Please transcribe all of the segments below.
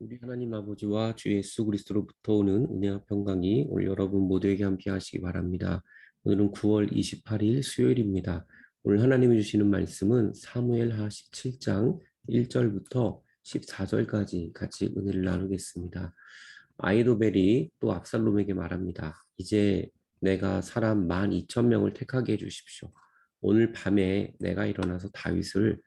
우리 하나님 아버지와 주 예수 그리스도로부터 오는 은혜와 평강이 오늘 여러분 모두에게 함께 하시기 바랍니다. 오늘은 9월 28일 수요일입니다. 오늘 하나님이 주시는 말씀은 사무엘 하 17장 1절부터 14절까지 같이 은혜를 나누겠습니다. 아이도벨이 또 압살롬에게 말합니다. 이제 내가 사람 만 2천 명을 택하게 해 주십시오. 오늘 밤에 내가 일어나서 다윗을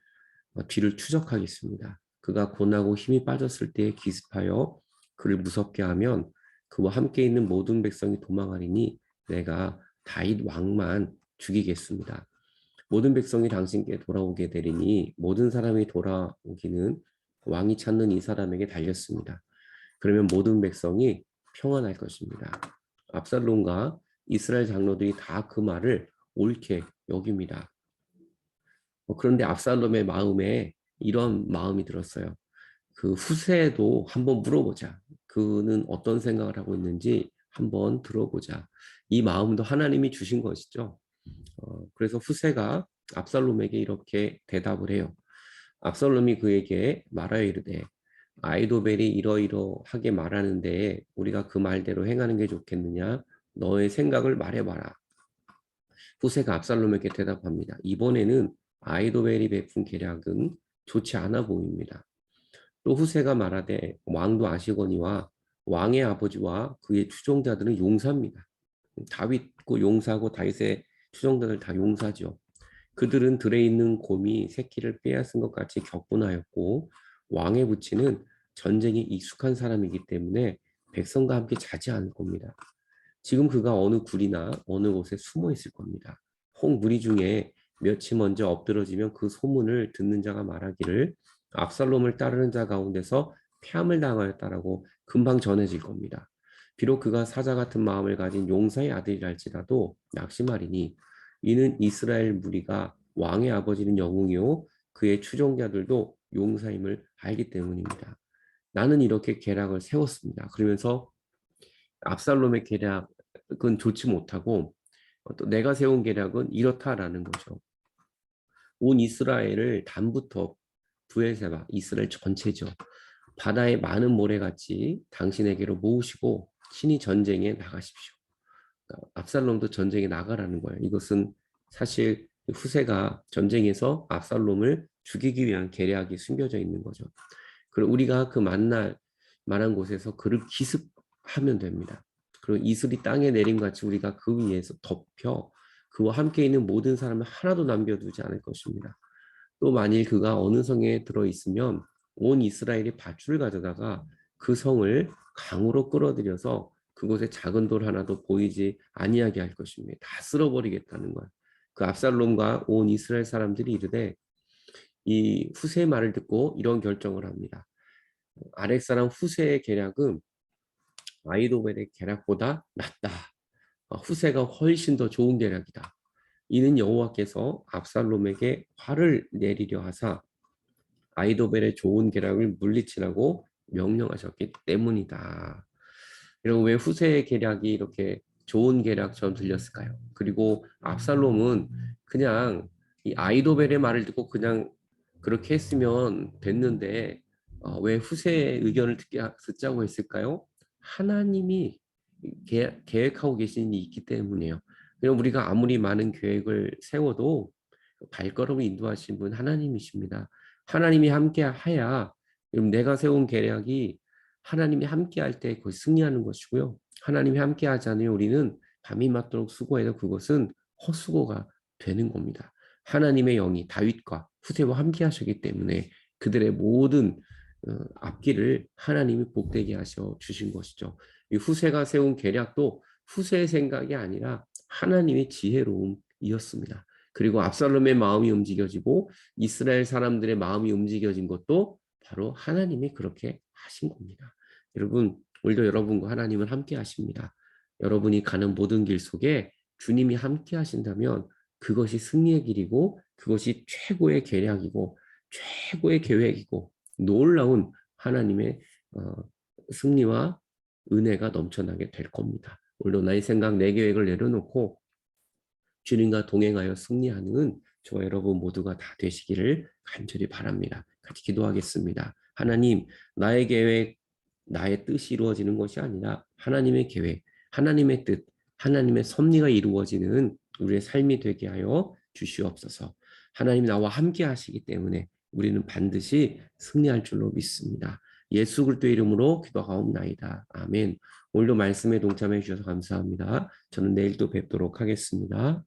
어, 뒤를 추적하겠습니다. 그가 고나고 힘이 빠졌을 때에 기습하여 그를 무섭게 하면 그와 함께 있는 모든 백성이 도망하리니 내가 다윗 왕만 죽이겠습니다. 모든 백성이 당신께 돌아오게 되리니 모든 사람이 돌아오기는 왕이 찾는 이 사람에게 달렸습니다. 그러면 모든 백성이 평안할 것입니다. 압살롬과 이스라엘 장로들이 다 그 말을 옳게 여깁니다. 어, 그런데 압살롬의 마음에 이런 마음이 들었어요. 그 후세에도 한번 물어보자. 그는 어떤 생각을 하고 있는지 한번 들어보자. 이 마음도 하나님이 주신 것이죠. 어, 그래서 후세가 압살롬에게 이렇게 대답을 해요. 압살롬이 그에게 말하여 이르되 아이도벨이 이러이러하게 말하는데 우리가 그 말대로 행하는 게 좋겠느냐? 너의 생각을 말해봐라. 후세가 압살롬에게 대답합니다. 이번에는 아이도벨이 베푼 계략은 좋지 않아 보입니다. 또 후세가 말하되 왕도 아시거니와 왕의 아버지와 그의 추종자들은 용사입니다. 다윗고 용사고 다윗의 추종자들 다 용사죠. 그들은 들에 있는 곰이 새끼를 빼앗은 것 같이 격분하였고 왕의 부치는 전쟁에 익숙한 사람이기 때문에 백성과 함께 자지 않을 겁니다. 지금 그가 어느 굴이나 어느 곳에 숨어 있을 겁니다. 홍 무리 중에 며칠 먼저 엎드러지면 그 소문을 듣는 자가 말하기를 압살롬을 따르는 자 가운데서 폐함을 당하였다라고 금방 전해질 겁니다. 비록 그가 사자 같은 마음을 가진 용사의 아들이랄지라도 낙심하리니 이는 이스라엘 무리가 왕의 아버지는 영웅이요 그의 추종자들도 용사임을 알기 때문입니다. 나는 이렇게 계략을 세웠습니다. 그러면서 압살롬의 계략은 좋지 못하고 또 내가 세운 계략은 이렇다라는 거죠. 온 이스라엘을 단부터 부엘세바 이스라엘 전체죠. 바다의 많은 모래같이 당신에게로 모으시고 신이 전쟁에 나가십시오. 그러니까 압살롬도 전쟁에 나가라는 거예요. 이것은 사실 후세가 전쟁에서 압살롬을 죽이기 위한 계략이 숨겨져 있는 거죠. 그리고 우리가 그 만날 만한 곳에서 그를 기습하면 됩니다. 그리고 이슬이 땅에 내림 같이 우리가 그 위에서 덮여 그와 함께 있는 모든 사람을 하나도 남겨두지 않을 것입니다. 또 만일 그가 어느 성에 들어 있으면 온 이스라엘이 밧줄을 가져다가 그 성을 강으로 끌어들여서 그곳에 작은 돌 하나도 보이지 아니하게 할 것입니다. 다 쓸어버리겠다는 거야. 그 압살롬과 온 이스라엘 사람들이 이르되 이 후세의 말을 듣고 이런 결정을 합니다. 아렉 사람 후세의 계략은 아이도벨의 계략보다 낫다. 어, 후세가 훨씬 더 좋은 계략이다. 이는 여호와께서 압살롬에게 화를 내리려 하사 아이도벨의 좋은 계략을 물리치라고 명령하셨기 때문이다. 여러분 왜 후세의 계략이 이렇게 좋은 계략처럼 들렸을까요? 그리고 압살롬은 그냥 이 아이도벨의 말을 듣고 그냥 그렇게 했으면 됐는데 어, 왜 후세의 의견을 듣자고 했을까요? 하나님이 계획 하고 계신 일이 있기 때문이에요. 그럼 우리가 아무리 많은 계획을 세워도 발걸음을 인도하신 분 하나님이십니다. 하나님이 함께 하야 내가 세운 계략이 하나님이 함께 할때 그것이 승리하는 것이고요. 하나님이 함께 하지 않으면 우리는 밤이 맞도록 수고해도 그것은 헛수고가 되는 겁니다. 하나님의 영이 다윗과 후세와 함께 하셨기 때문에 그들의 모든 어, 앞길을 하나님이 복되게 하셔 주신 것이죠. 이 후세가 세운 계략도 후세의 생각이 아니라 하나님의 지혜로움이었습니다. 그리고 압살롬의 마음이 움직여지고 이스라엘 사람들의 마음이 움직여진 것도 바로 하나님이 그렇게 하신 겁니다. 여러분, 오늘도 여러분과 하나님은 함께 하십니다. 여러분이 가는 모든 길 속에 주님이 함께 하신다면 그것이 승리의 길이고 그것이 최고의 계략이고 최고의 계획이고 놀라운 하나님의 어, 승리와 은혜가 넘쳐나게 될 겁니다. 오늘도 나의 생각, 내 계획을 내려놓고 주님과 동행하여 승리하는 저와 여러분 모두가 다 되시기를 간절히 바랍니다. 같이 기도하겠습니다. 하나님, 나의 계획, 나의 뜻이 이루어지는 것이 아니라 하나님의 계획, 하나님의 뜻, 하나님의 섭리가 이루어지는 우리의 삶이 되게 하여 주시옵소서. 하나님 나와 함께 하시기 때문에 우리는 반드시 승리할 줄로 믿습니다. 예수 그리스도 이름으로 기도하옵나이다. 아멘. 오늘도 말씀에 동참해 주셔서 감사합니다. 저는 내일 또 뵙도록 하겠습니다.